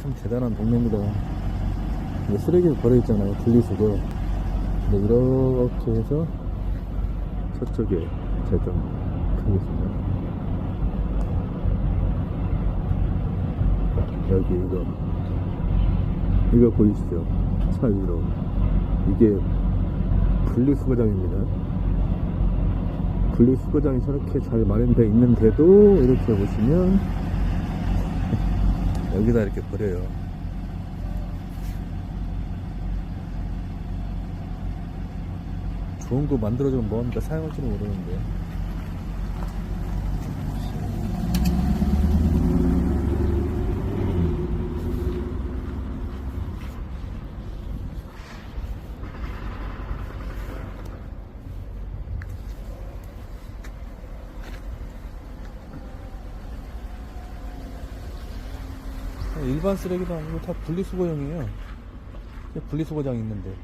참 대단한 동네입니다. 쓰레기를 버려있잖아요. 분리수거. 근데 이렇게 해서 저쪽에 제가 좀 가겠습니다. 여기 이거 이거 보이시죠? 차 위로 이게 분리수거장입니다. 분리수거장이 저렇게 잘 마련되어 있는데도 이렇게 보시면 여기다 이렇게 버려요. 좋은 거 만들어주면 뭐합니까? 사용할지는 모르는데. 일반 쓰레기도 아니고 다 분리수거용이에요. 분리수거장이 있는데.